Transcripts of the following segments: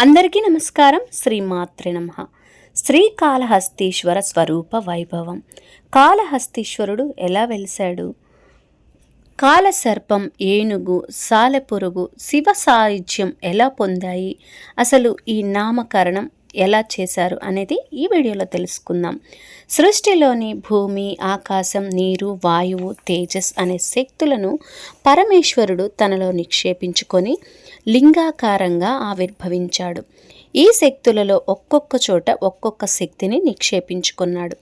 అందరికీ నమస్కారం. శ్రీమాత్రి నమ. శ్రీకాళహస్తీశ్వర స్వరూప వైభవం. కాళహస్తీశ్వరుడు ఎలా వెలిశాడు? కాలసర్పం ఏనుగు సాలెపురుగు శివ సాహిత్యం ఎలా పొందాయి? అసలు ఈ నామకరణం ఎలా చేశారు అనేది ఈ వీడియోలో తెలుసుకుందాం. సృష్టిలోని భూమి ఆకాశం నీరు వాయువు తేజస్ అనే శక్తులను పరమేశ్వరుడు తనలో నిక్షేపించుకొని లింగాకారంగా ఆవిర్భవించాడు. ఈ శక్తులలో ఒక్కొక్క చోట ఒక్కొక్క శక్తిని నిక్షేపించుకున్నాడు.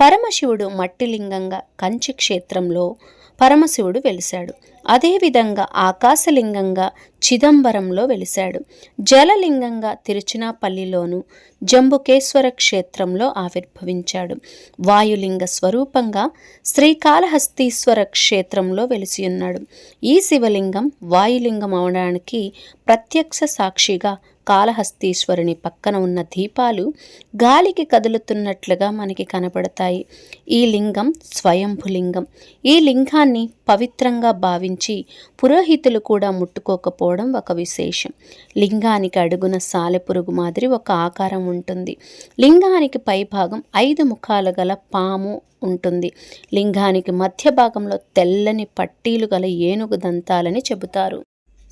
పరమశివుడు మట్టిలింగంగా కంచి క్షేత్రంలో పరమశివుడు వెలిశాడు. అదేవిధంగా ఆకాశలింగంగా చిదంబరంలో వెలిశాడు. జలలింగంగా తిరుచినాపల్లిలోను జంబుకేశ్వర క్షేత్రంలో ఆవిర్భవించాడు. వాయులింగ స్వరూపంగా శ్రీకాళహస్తీశ్వర క్షేత్రంలో వెలిసి ఉన్నాడు ఈ శివలింగం వాయులింగం అవడానికి ప్రత్యక్ష సాక్షిగా కాళహస్తీశ్వరుని పక్కన ఉన్న దీపాలు గాలికి కదులుతున్నట్లుగా మనకి కనపడతాయి. ఈ లింగం స్వయంభులింగం ఈ లింగాన్ని పవిత్రంగా భావించి పురోహితులు కూడా ముట్టుకోకపోవడం ఒక విశేషం. లింగానికి అడుగున సాలెపురుగు మాదిరి ఒక ఆకారం ఉంటుంది. లింగానికి పైభాగం ఐదు ముఖాలు గల పాము ఉంటుంది. లింగానికి మధ్య భాగంలో తెల్లని పట్టీలు గల ఏనుగు దంతాలని చెబుతారు.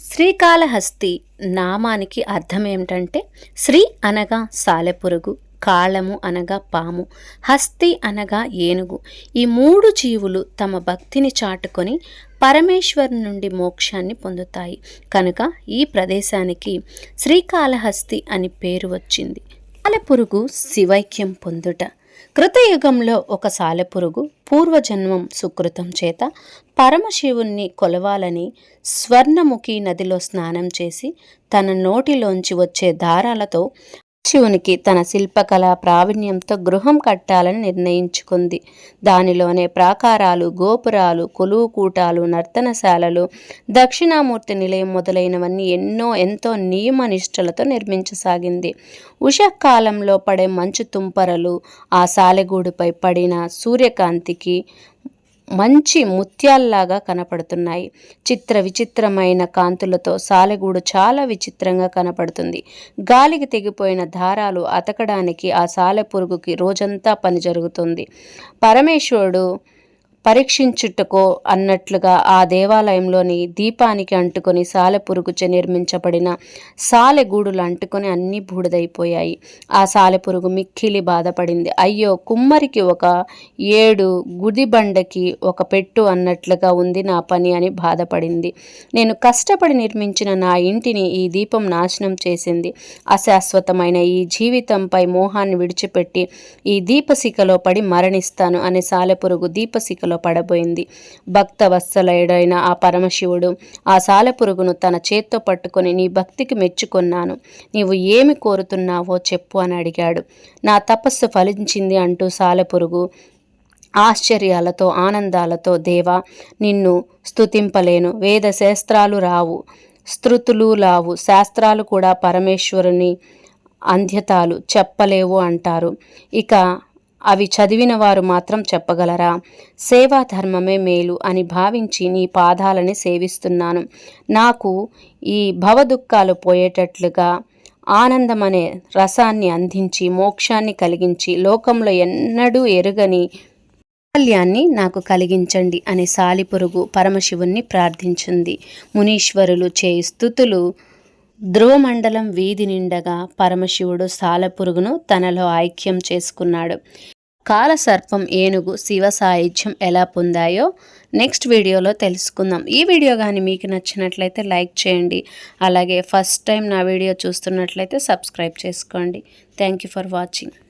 శ్రీకాళహస్తి నామానికి అర్థం ఏమిటంటే శ్రీ అనగా సాలెపురుగు కాళము అనగా పాము హస్తి అనగా ఏనుగు. ఈ మూడు జీవులు తమ భక్తిని చాటుకొని పరమేశ్వరు నుండి మోక్షాన్ని పొందుతాయి. కనుక ఈ ప్రదేశానికి శ్రీకాళహస్తి అని పేరు వచ్చింది. సాలెపురుగు శివైక్యం పొందుట. కృతయుగంలో ఒక సాలెపురుగు పూర్వజన్మం సుకృతం చేత పరమశివుణ్ణి కొలవాలని స్వర్ణముఖి నదిలో స్నానం చేసి తన నోటిలోంచి వచ్చే దారాలతో శివునికి తన శిల్పకళ ప్రావీణ్యంతో గృహం కట్టాలని నిర్ణయించుకుంది. దానిలోనే ప్రాకారాలు గోపురాలు కొలువుకూటాలు నర్తనశాలలు దక్షిణామూర్తి నిలయం మొదలైనవన్నీ ఎన్నో ఎంతో నియమనిష్టలతో నిర్మించసాగింది. ఉషకాలంలో పడే మంచు తుంపరలు ఆ సాలెగూడుపై పడిన సూర్యకాంతికి మంచి ముత్యాల్లాగా కనపడుతున్నాయి. చిత్ర విచిత్రమైన కాంతులతో సాలెగూడు చాలా విచిత్రంగా కనపడుతుంది. గాలికి తెగిపోయిన దారాలు అతకడానికి ఆ సాలెపురుగుకి రోజంతా పని జరుగుతుంది. పరమేశ్వరుడు పరీక్షించుటకో అన్నట్లుగా ఆ దేవాలయంలోని దీపానికి అంటుకొని సాలెపురుగుచే నిర్మించబడిన సాలెగూడులు అంటుకొని అన్నీ బూడిదైపోయాయి. ఆ సాలెపురుగు మిక్కిలి బాధపడింది. అయ్యో కుమ్మరికి ఒక ఏడు గుదిబండకి ఒక పెట్టు అన్నట్లుగా ఉంది నా పని అని బాధపడింది. నేను కష్టపడి నిర్మించిన నా ఇంటిని ఈ దీపం నాశనం చేసింది. అశాశ్వతమైన ఈ జీవితంపై మోహాన్ని విడిచిపెట్టి ఈ దీపశిఖలో పడి మరణిస్తాను అనే సాలెపురుగు దీపశిఖలో చేతిలో పడబోయింది. భక్త వత్సలయుడైన ఆ పరమశివుడు ఆ సాలెపురుగును తన చేత్తో పట్టుకొని నీ భక్తికి మెచ్చుకున్నాను. నీవు ఏమి కోరుతున్నావో చెప్పు అని అడిగాడు. నా తపస్సు ఫలించింది అంటూ సాలెపురుగు ఆశ్చర్యాలతో ఆనందాలతో దేవా నిన్ను స్తుతింపలేను. వేద శాస్త్రాలు రావు స్తృతులు లావు. శాస్త్రాలు కూడా పరమేశ్వరుని అంధ్యతాలు చెప్పలేవు అంటారు. ఇక అవి చదివిన వారు మాత్రం చెప్పగలరా? సేవా ధర్మమే మేలు అని భావించి నీ పాదాలని సేవిస్తున్నాను. నాకు ఈ భవదుఖాలు పోయేటట్లుగా ఆనందమనే రసాన్ని అందించి మోక్షాన్ని కలిగించి లోకంలో ఎన్నడూ ఎరుగని కళ్యాన్ని నాకు కలిగించండి అనే సాలిపురుగు పరమశివుణ్ణి ప్రార్థించింది. మునీశ్వరులు చేయి స్థుతులు ధ్రువమండలం వీధి నిండగా పరమశివుడు సాలపురుగును తనలో ఐక్యం చేసుకున్నాడు. కాలసర్పం ఏనుగు శివ సాహిత్యం ఎలా పొందాయో నెక్స్ట్ వీడియోలో తెలుసుకుందాం. ఈ వీడియో కానీ మీకు నచ్చినట్లయితే లైక్ చేయండి. అలాగే ఫస్ట్ టైం నా వీడియో చూస్తున్నట్లయితే సబ్స్క్రైబ్ చేసుకోండి. Thank you for watching.